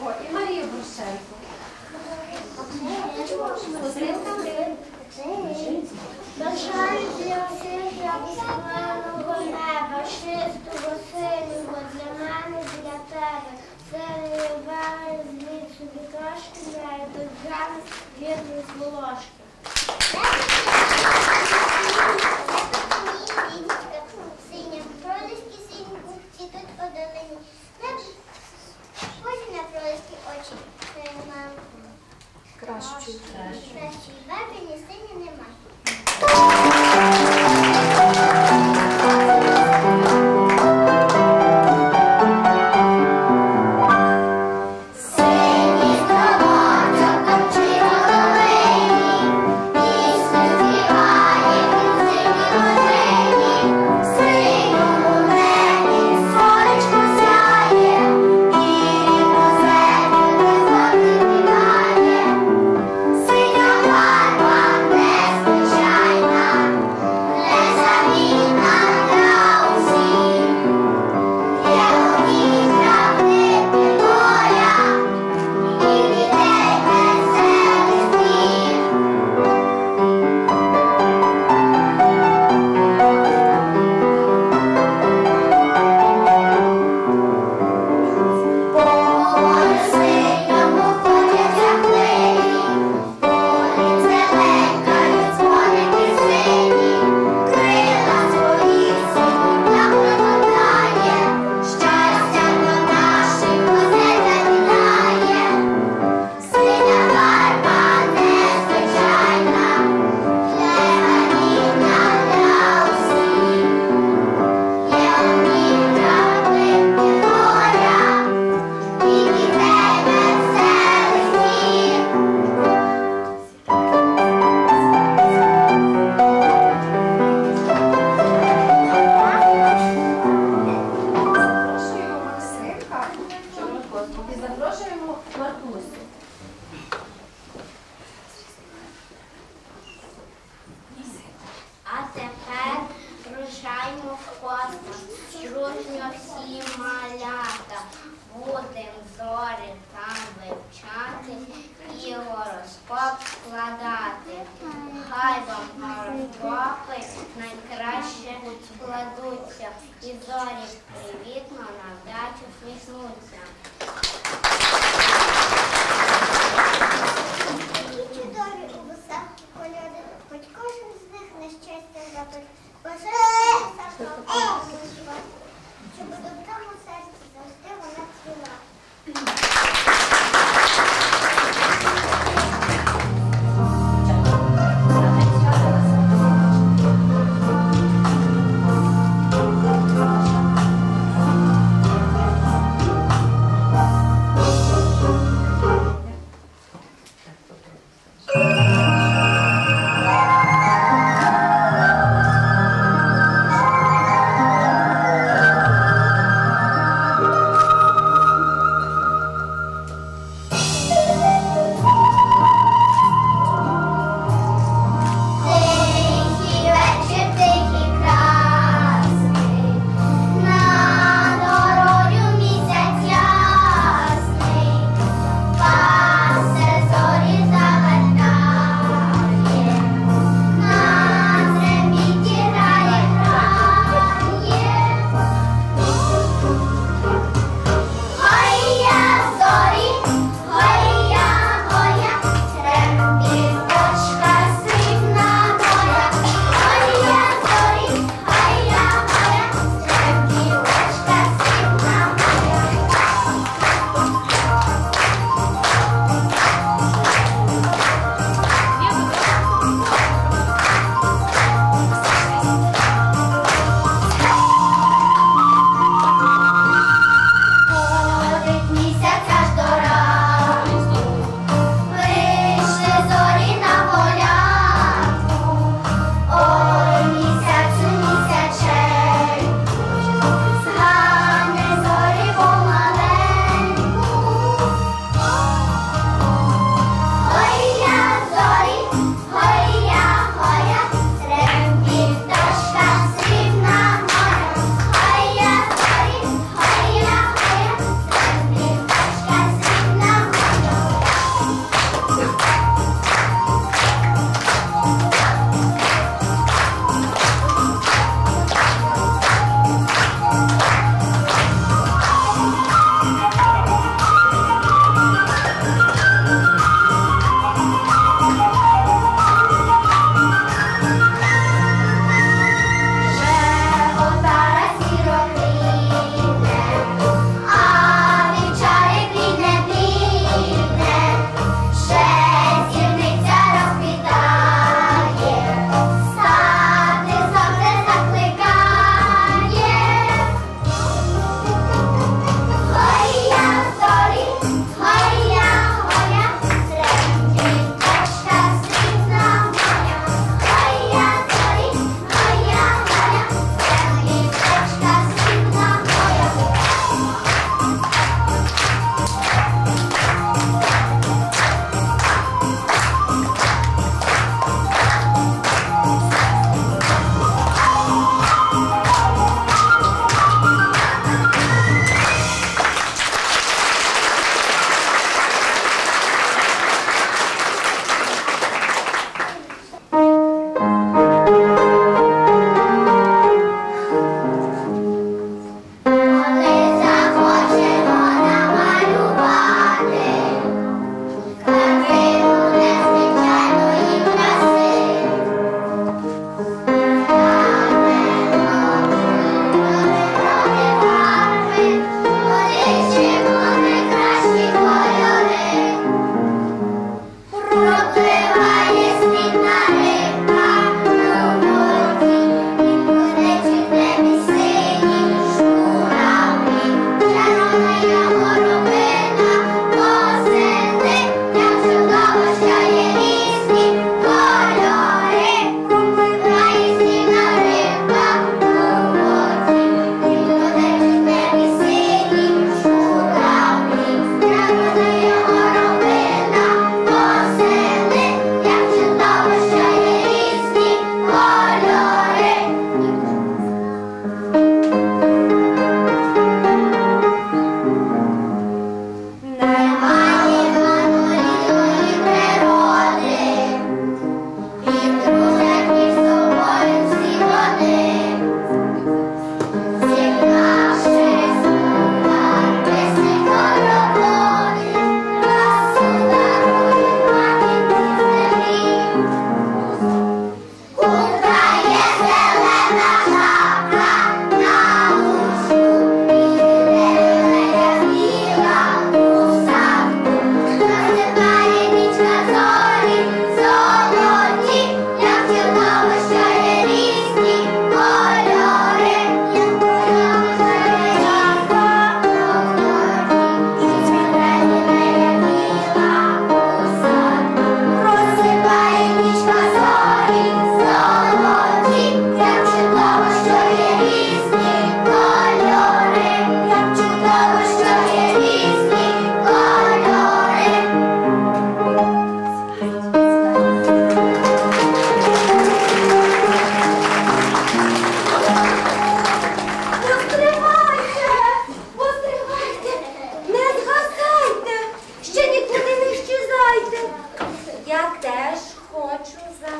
Луцького і Марію Грушенко. Бажаю для всіх як зеленого неба, чистого синього для мене, для тебе. Це вибирає звідси трошки не до грани вірної волошки. Синя проліски синьку, ці тут подалені кроличьи очі. Це нам Кращі. Кращі. Бабині сині немає. ласка, дружньо всі малята, будем зорі там вивчати і гороскоп складати. Хай вам гороскопи найкраще складуться, і зорі привітно на вдачу сміхнуться. Чудові у вусах кольори, хоч кожен з них нещастя запить. Щоб у доброму серці завжди вона цвіла.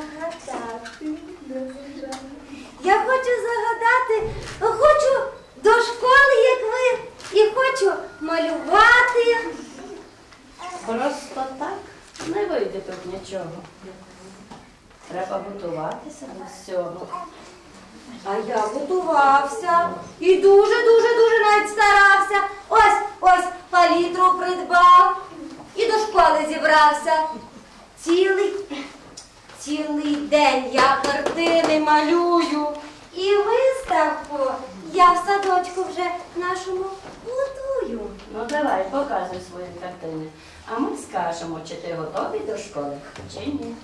загадати. Я хочу загадати, хочу до школи, як ви, і хочу малювати. Просто так не вийде тут нічого. Треба готуватися до всього. А я готувався і дуже-дуже-дуже навіть старався. Ось ось палітру придбав і до школи зібрався. Цілий цілий день я картини малюю. І виставку я в садочку вже нашому готую. Ну давай, показуй свої картини. А ми скажемо, чи ти готовий до школи, чи ні.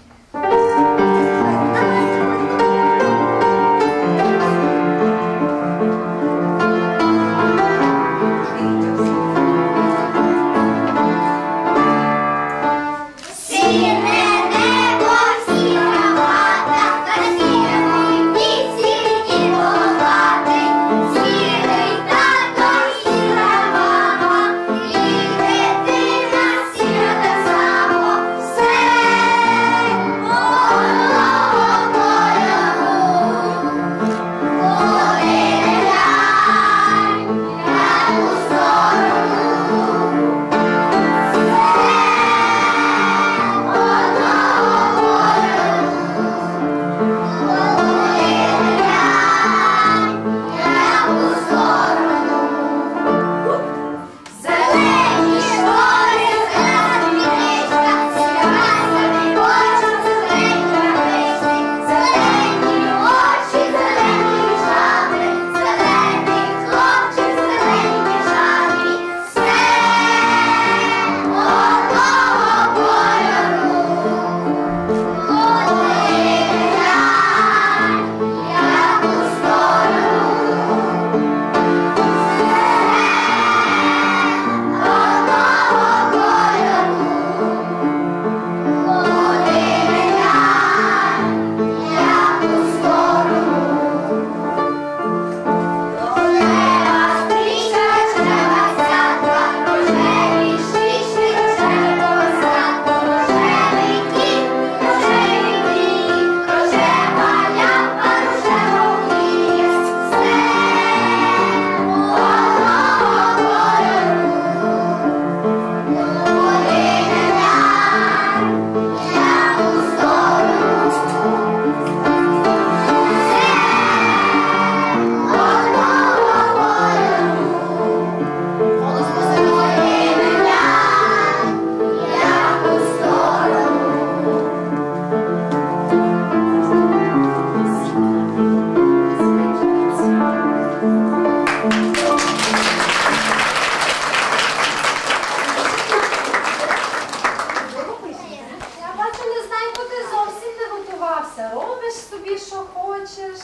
Хочеш.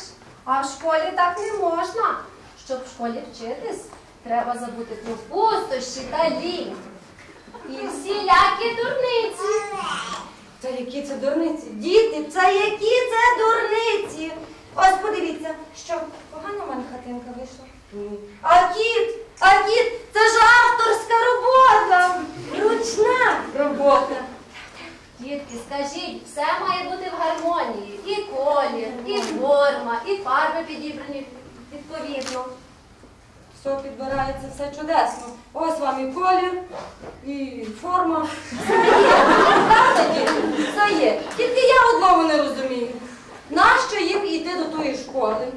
А в школі так не можна. Щоб в школі вчитись, треба забути про пустощі та лінь. І всілякі дурниці. Це які це дурниці? Діти, це які це дурниці? Ось подивіться, що погана в мене хатинка вийшла. Ні. А кіт, а кіт, це ж авторська робота, ручна робота. Дітки, скажіть, все має бути в гармонії. І колір, і форма, і фарби підібрані відповідно. Все підбирається, все чудесно. Ось вам і колір, і форма. Все є. Правда, діти? Все є. Тільки я одного не розумію. Нащо їм йти до тої школи?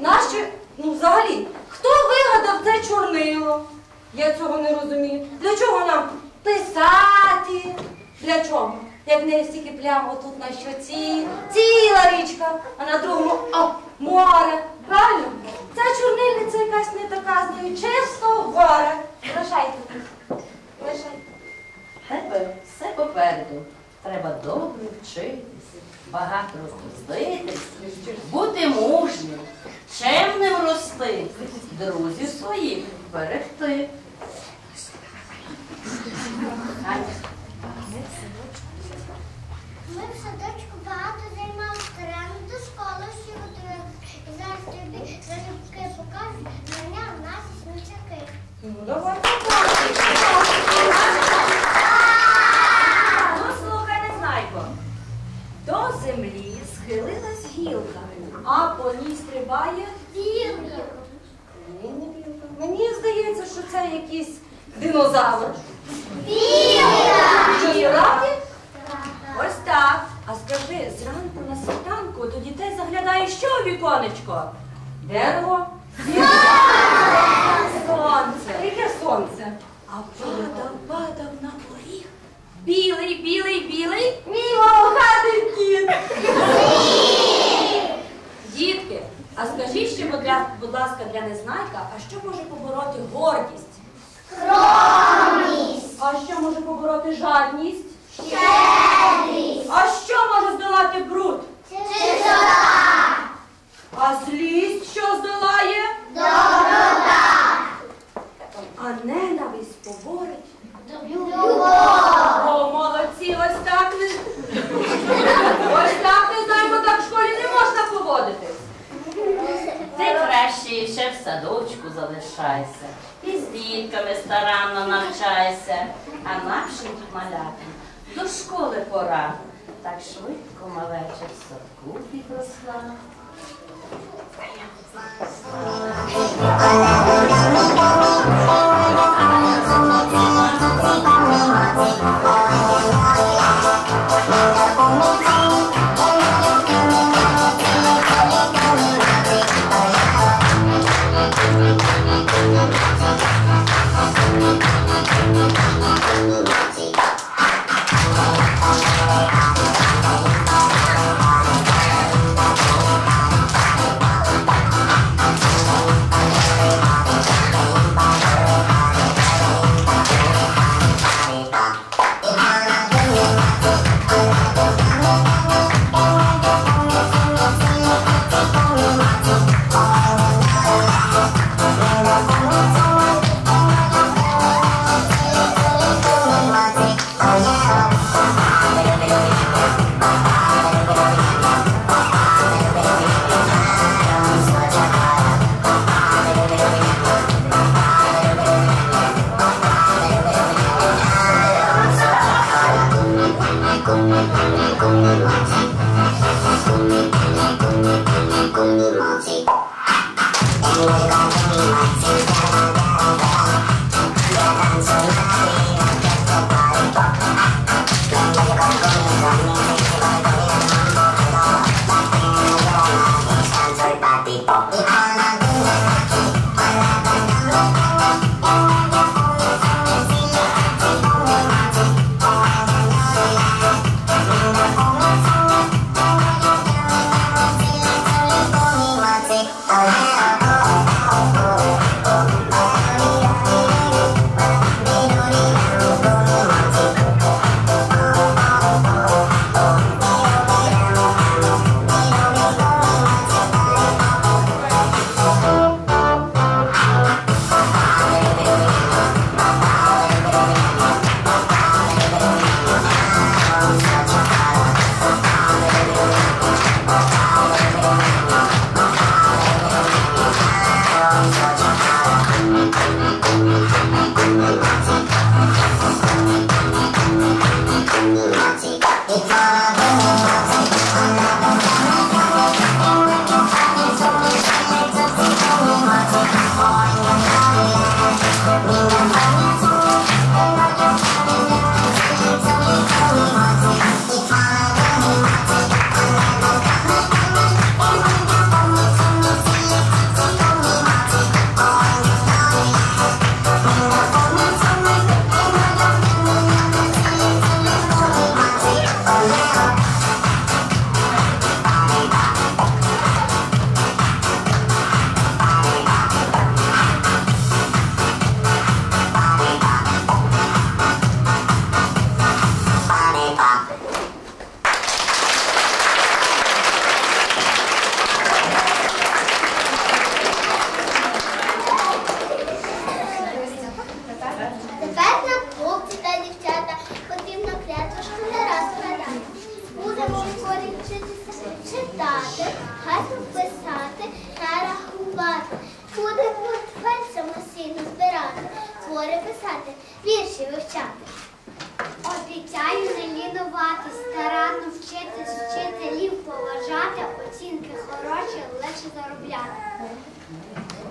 Нащо, ну взагалі, хто вигадав це чорнило? Я цього не розумію. Для чого нам писати? Для чого? Як не стільки плям отут на щоці, ціла річка, а на другому о, море. Правильно? Ця чорнильниця якась не така, з нею чисто горе. Лишайте тут. Лишайте. Тебе все попереду. Треба добре вчитись, багато трудитись, бути мужнім, чемним рости, друзів своїх берегти. Ми в садочку багато займалися рано до школи що готували. І зараз тобі залюбки покажуть, мене в нас смічаки. Ну, давай. Ну, слухай, незнайко. До землі схилилась гілка, а по ній стрибає Білка. Ні, не білка. Мені здається, що це якийсь динозавр. Білка. Що, справді? Ось так. А скажи, зранку на знає, що у віконечко? Дерево? Сонце. Яке сонце? А падав, падав на поріг. Білий, білий, білий. Мій волохатий кіт. Дітки, а скажіть ще, будь ля- будь ласка, для незнайка, а що може побороти гордість? Скромність. А що побороти жадність? Щедрість. А що може здолати бруд? Чистота. А злість що здолає? Доброта. А ненависть поборить? О, молодці, ось так не. Ось так не знаємо, так в школі не можна поводитись. Ти краще ще в садочку залишайся. Дітками старанно навчайся, а нашим малятам до школи пора. Так швидко малеча в садку підросла. Тепер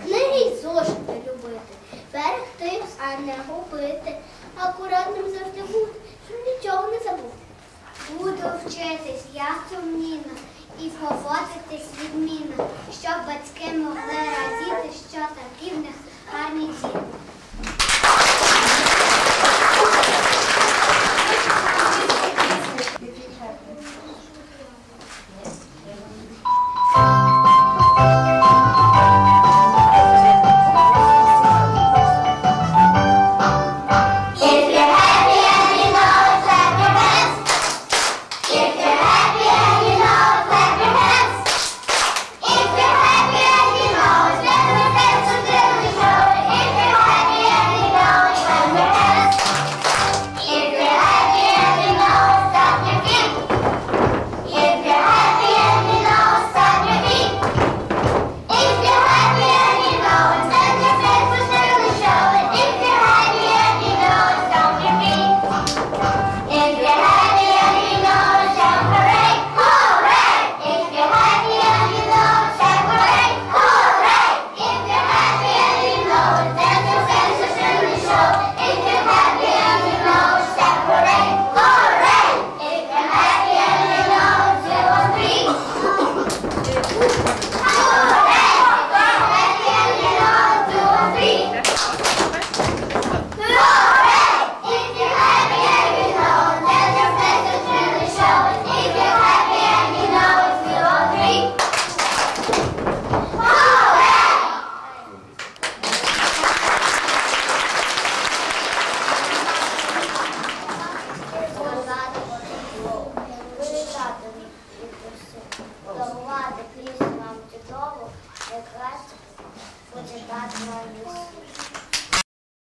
Книги зошити любити, берегти, а не губити, акуратним завжди бути, щоб нічого не забути. Буду вчитись, я сумнівна, і поводитись